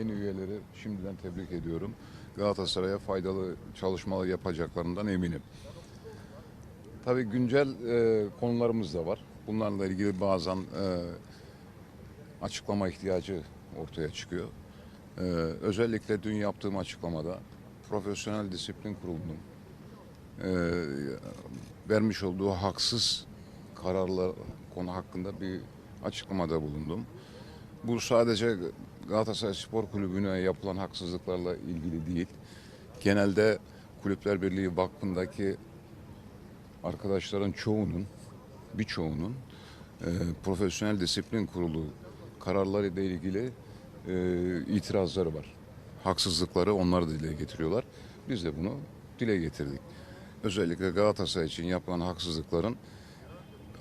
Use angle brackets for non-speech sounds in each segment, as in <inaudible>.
yeni üyeleri şimdiden tebrik ediyorum. Galatasaray'a faydalı çalışmalar yapacaklarından eminim. Tabii güncel e, konularımız da var. Bunlarla ilgili bazen e, açıklama ihtiyacı ortaya çıkıyor. E, özellikle dün yaptığım açıklamada Profesyonel Disiplin Kurulu'nun e, vermiş olduğu haksız kararlar konu hakkında bir açıklamada bulundum. Bu sadece Galatasaray Spor Kulübü'ne yapılan haksızlıklarla ilgili değil. Genelde Kulüpler Birliği Vakfı'ndaki arkadaşların çoğunun, birçoğunun e, Profesyonel Disiplin Kurulu kararları ile ilgili e, itirazları var. Haksızlıkları onlar da dile getiriyorlar. Biz de bunu dile getirdik. Özellikle Galatasaray için yapılan haksızlıkların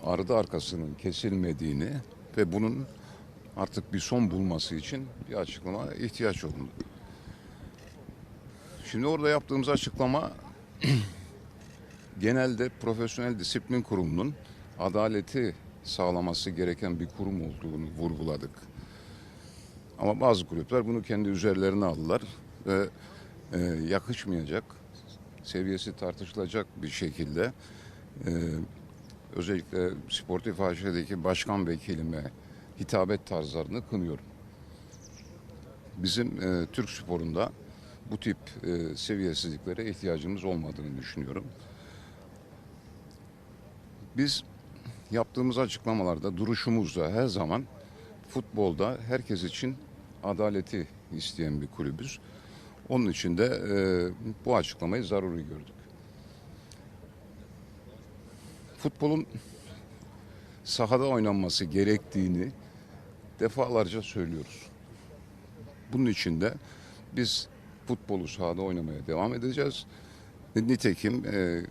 ardı arkasının kesilmediğini ve bunun artık bir son bulması için bir açıklama ihtiyaç olundu. Şimdi orada yaptığımız açıklama <clears throat> genelde Profesyonel Disiplin Kurumu'nun adaleti sağlaması gereken bir kurum olduğunu vurguladık. Ama bazı kulüpler bunu kendi üzerlerine aldılar ve e, yakışmayacak, seviyesi tartışılacak bir şekilde e, özellikle Sportif AŞ'deki başkan vekilime hitabet tarzlarını kınıyorum. Bizim e, Türk sporunda bu tip e, seviyesizliklere ihtiyacımız olmadığını düşünüyorum. Biz yaptığımız açıklamalarda duruşumuzda her zaman futbolda herkes için adaleti isteyen bir kulübüz. Onun için de e, bu açıklamayı zaruri gördük. Futbolun sahada oynanması gerektiğini defalarca söylüyoruz. Bunun için de biz futbolu sahada oynamaya devam edeceğiz. Nitekim e,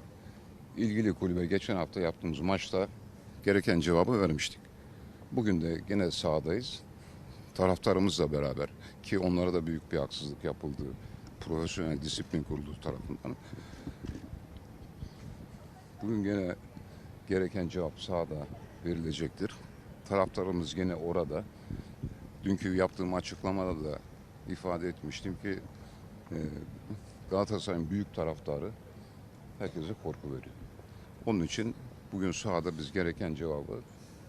ilgili kulübe geçen hafta yaptığımız maçta gereken cevabı vermiştik. Bugün de gene sahadayız. Taraftarımızla beraber ki onlara da büyük bir haksızlık yapıldı profesyonel disiplin kurulu tarafından. Bugün gene gereken cevap sahada verilecektir. Taraftarımız gene orada. Dünkü yaptığım açıklamada da ifade etmiştim ki e, Galatasaray'ın büyük taraftarı herkese korku veriyor. Onun için bugün sahada biz gereken cevabı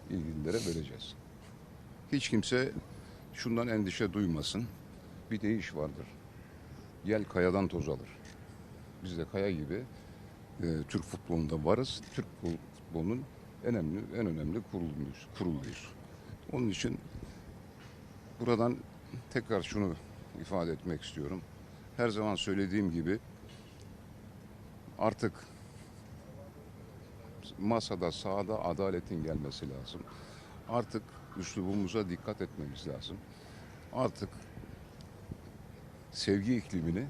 ilgililere vereceğiz. Hiç kimse şundan endişe duymasın. Bir deyiş vardır. Gel kayadan toz alır. Biz de kaya gibi e, Türk futbolunda varız. Türk futbolunun önemli en önemli kuruluyuz. kuruluyuz. Onun için buradan tekrar şunu ifade etmek istiyorum. Her zaman söylediğim gibi artık masada, sahada adaletin gelmesi lazım. Artık üslubumuza dikkat etmemiz lazım. Artık sevgi iklimini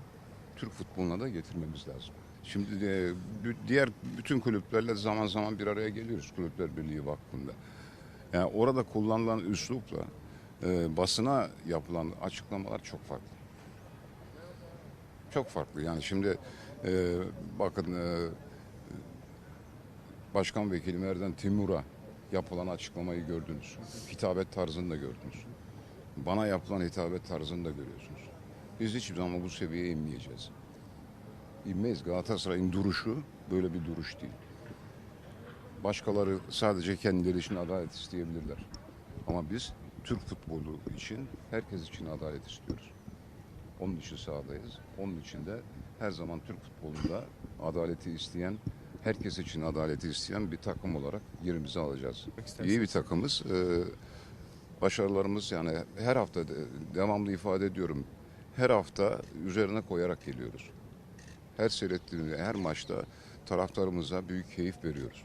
Türk futboluna da getirmemiz lazım. Şimdi de diğer bütün kulüplerle zaman zaman bir araya geliyoruz Kulüpler Birliği Vakfı'nda. Yani orada kullanılan üslupla e, basına yapılan açıklamalar çok farklı. Çok farklı. Yani şimdi e, bakın e, Başkan Vekilim Erden Timur'a yapılan açıklamayı gördünüz. Hitabet tarzını da gördünüz. Bana yapılan hitabet tarzını da görüyorsunuz. Biz hiçbir zaman bu seviyeye inmeyeceğiz. İnmeyiz. Galatasaray'ın duruşu böyle bir duruş değil. Başkaları sadece kendileri için adalet isteyebilirler. Ama biz Türk futbolu için, herkes için adalet istiyoruz. Onun için sahadayız. Onun için de her zaman Türk futbolunda adaleti isteyen, herkes için adaleti isteyen bir takım olarak yerimizi alacağız. İyi bir takımız. Ee, başarılarımız yani her hafta de- devamlı ifade ediyorum. Her hafta üzerine koyarak geliyoruz. Her seyrettiğimiz, her maçta taraftarımıza büyük keyif veriyoruz.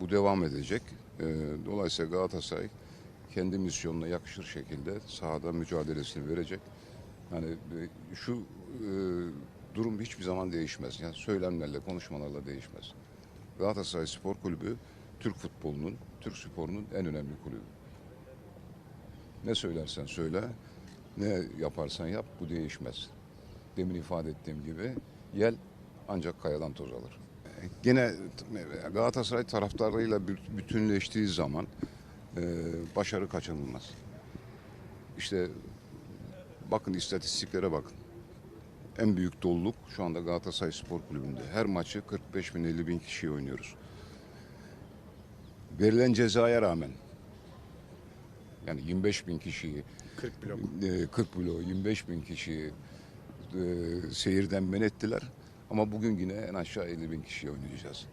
Bu devam edecek. Ee, dolayısıyla Galatasaray kendi misyonuna yakışır şekilde sahada mücadelesini verecek. Yani e, şu e, durum hiçbir zaman değişmez. Yani söylemlerle, konuşmalarla değişmez. Galatasaray Spor Kulübü Türk futbolunun, Türk sporunun en önemli kulübü. Ne söylersen söyle, ne yaparsan yap bu değişmez. Demin ifade ettiğim gibi yel ancak kayadan toz alır. Gene Galatasaray taraftarlarıyla bütünleştiği zaman e, başarı kaçınılmaz. İşte Bakın istatistiklere bakın. En büyük doluluk şu anda Galatasaray Spor Kulübü'nde. Her maçı 45 bin 50 bin kişiye oynuyoruz. Verilen cezaya rağmen yani 25 bin kişiyi 40 blok. e, 40 bloğu 25 bin kişiyi e, seyirden men ettiler. Ama bugün yine en aşağı 50 bin kişiye oynayacağız.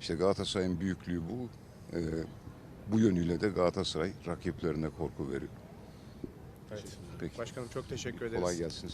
İşte Galatasaray'ın büyüklüğü bu. E, bu yönüyle de Galatasaray rakiplerine korku veriyor. Evet. Peki. Başkanım çok teşekkür ederiz. Kolay gelsin.